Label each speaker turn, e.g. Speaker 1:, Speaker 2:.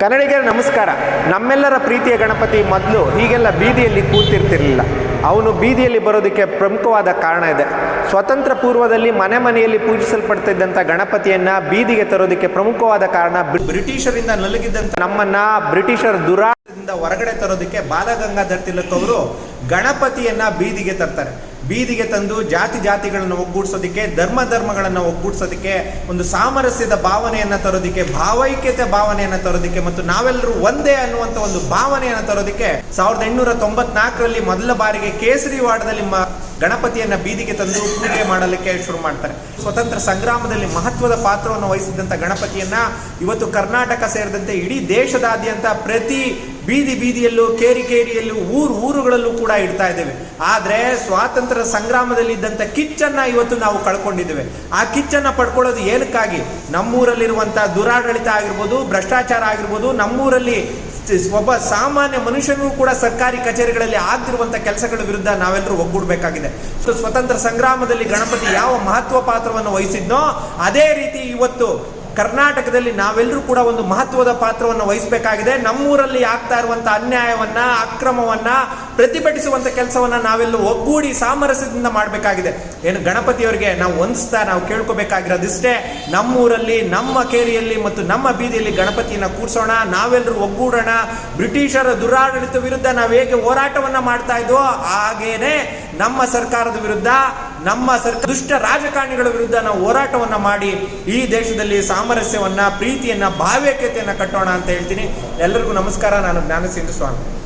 Speaker 1: ಕನ್ನಡಿಗರ ನಮಸ್ಕಾರ. ನಮ್ಮೆಲ್ಲರ ಪ್ರೀತಿಯ ಗಣಪತಿ ಮೊದಲು ಹೀಗೆಲ್ಲ ಬೀದಿಯಲ್ಲಿ ಕೂತಿರ್ತಿರಲಿಲ್ಲ. ಅವನು ಬೀದಿಯಲ್ಲಿ ಬರೋದಕ್ಕೆ ಪ್ರಮುಖವಾದ ಕಾರಣ ಇದೆ. ಸ್ವತಂತ್ರ ಪೂರ್ವದಲ್ಲಿ ಮನೆ ಮನೆಯಲ್ಲಿ ಪೂಜಿಸಲ್ಪಡ್ತಿದ್ದಂಥ ಗಣಪತಿಯನ್ನು ಬೀದಿಗೆ ತರೋದಕ್ಕೆ ಪ್ರಮುಖವಾದ ಕಾರಣ ಬ್ರಿಟಿಷರಿಂದ ನಲುಗಿದ್ದಂಥ ನಮ್ಮನ್ನ ಬ್ರಿಟಿಷರ ದುರಾಡದಿಂದ ಹೊರಗಡೆ ತರೋದಕ್ಕೆ ಬಾಲಗಂಗಾಧರ್ ತಿಲಕ್ ಅವರು ಗಣಪತಿಯನ್ನ ಬೀದಿಗೆ ತರ್ತಾರೆ. ಬೀದಿಗೆ ತಂದು ಜಾತಿ ಜಾತಿಗಳನ್ನು ಒಗ್ಗೂಡಿಸೋದಕ್ಕೆ, ಧರ್ಮ ಧರ್ಮಗಳನ್ನು ಒಗ್ಗೂಡಿಸೋದಕ್ಕೆ, ಒಂದು ಸಾಮರಸ್ಯದ ಭಾವನೆಯನ್ನು ತರೋದಕ್ಕೆ, ಭಾವೈಕ್ಯತೆ ಭಾವನೆಯನ್ನು ತರೋದಕ್ಕೆ ಮತ್ತು ನಾವೆಲ್ಲರೂ ಒಂದೇ ಅನ್ನುವಂಥ ಒಂದು ಭಾವನೆಯನ್ನು ತರೋದಕ್ಕೆ ಸಾವಿರದ ಎಂಟುನೂರ ತೊಂಬತ್ನಾಲ್ಕರಲ್ಲಿ ಮೊದಲ ಬಾರಿಗೆ ಕೇಸರಿವಾಡದಲ್ಲಿ ಮ ಗಣಪತಿಯನ್ನು ಬೀದಿಗೆ ತಂದು ಪೂಜೆ ಮಾಡಲಿಕ್ಕೆ ಶುರು ಮಾಡ್ತಾರೆ. ಸ್ವತಂತ್ರ ಸಂಗ್ರಾಮದಲ್ಲಿ ಮಹತ್ವದ ಪಾತ್ರವನ್ನು ವಹಿಸಿದಂಥ ಗಣಪತಿಯನ್ನು ಇವತ್ತು ಕರ್ನಾಟಕ ಸೇರಿದಂತೆ ಇಡೀ ದೇಶದಾದ್ಯಂತ ಪ್ರತಿ ಬೀದಿ ಬೀದಿಯಲ್ಲೂ, ಕೇರಿ ಕೇರಿಯಲ್ಲೂ, ಊರು ಊರುಗಳಲ್ಲೂ ಕೂಡ ಇಡ್ತಾ ಇದ್ದೇವೆ. ಆದರೆ ಸ್ವಾತಂತ್ರ್ಯ ಸಂಗ್ರಾಮದಲ್ಲಿ ಇದ್ದಂಥ ಕಿಚ್ಚನ್ನು ಇವತ್ತು ನಾವು ಕಳ್ಕೊಂಡಿದ್ದೇವೆ. ಆ ಕಿಚ್ಚನ್ನು ಪಡ್ಕೊಳ್ಳೋದು ಏನಕ್ಕಾಗಿ? ನಮ್ಮೂರಲ್ಲಿರುವಂಥ ದುರಾಡಳಿತ ಆಗಿರ್ಬೋದು, ಭ್ರಷ್ಟಾಚಾರ ಆಗಿರ್ಬೋದು, ನಮ್ಮೂರಲ್ಲಿ ಒಬ್ಬ ಸಾಮಾನ್ಯ ಮನುಷ್ಯನೂ ಕೂಡ ಸರ್ಕಾರಿ ಕಚೇರಿಗಳಲ್ಲಿ ಆಗ್ತಿರುವಂಥ ಕೆಲಸಗಳ ವಿರುದ್ಧ ನಾವೆಲ್ಲರೂ ಒಗ್ಗೂಡಬೇಕಾಗಿದೆ. ಸೊ ಸ್ವತಂತ್ರ ಸಂಗ್ರಾಮದಲ್ಲಿ ಗಣಪತಿ ಯಾವ ಮಹತ್ವ ಪಾತ್ರವನ್ನು ವಹಿಸಿದ್ನೋ, ಅದೇ ರೀತಿ ಇವತ್ತು ಕರ್ನಾಟಕದಲ್ಲಿ ನಾವೆಲ್ಲರೂ ಕೂಡ ಒಂದು ಮಹತ್ವದ ಪಾತ್ರವನ್ನು ವಹಿಸಬೇಕಾಗಿದೆ. ನಮ್ಮೂರಲ್ಲಿ ಆಗ್ತಾ ಇರುವಂಥ ಅನ್ಯಾಯವನ್ನ, ಅಕ್ರಮವನ್ನ ಪ್ರತಿಭಟಿಸುವಂಥ ಕೆಲಸವನ್ನ ನಾವೆಲ್ಲ ಒಗ್ಗೂಡಿ ಸಾಮರಸ್ಯದಿಂದ ಮಾಡಬೇಕಾಗಿದೆ. ಏನು ಗಣಪತಿಯವರಿಗೆ ನಾವು ಹೊಂದಿಸ್ತಾ ನಾವು ಕೇಳ್ಕೋಬೇಕಾಗಿರೋದಿಷ್ಟೇ. ನಮ್ಮೂರಲ್ಲಿ, ನಮ್ಮ ಕೇರಿಯಲ್ಲಿ ಮತ್ತು ನಮ್ಮ ಬೀದಿಯಲ್ಲಿ ಗಣಪತಿಯನ್ನ ಕೂರಿಸೋಣ, ನಾವೆಲ್ಲರೂ ಒಗ್ಗೂಡೋಣ. ಬ್ರಿಟಿಷರ ದುರಾಡಳಿತ ವಿರುದ್ಧ ನಾವು ಹೇಗೆ ಹೋರಾಟವನ್ನ ಮಾಡ್ತಾ ಇದ್ವೋ ಹಾಗೇನೆ ನಮ್ಮ ಸರ್ಕಾರದ ವಿರುದ್ಧ ನಮ್ಮ ಸರ್ಕಾರ ದುಷ್ಟ ರಾಜಕಾರಣಿಗಳ ವಿರುದ್ಧ ನಾವು ಹೋರಾಟವನ್ನ ಮಾಡಿ ಈ ದೇಶದಲ್ಲಿ ಸಾಮರಸ್ಯವನ್ನ, ಪ್ರೀತಿಯನ್ನ, ಭಾವೈಕ್ಯತೆಯನ್ನು ಕಟ್ಟೋಣ ಅಂತ ಹೇಳ್ತೀನಿ. ಎಲ್ಲರಿಗೂ ನಮಸ್ಕಾರ. ನಾನು ಜ್ಞಾನಸಿಂಧು ಸ್ವಾಮಿ.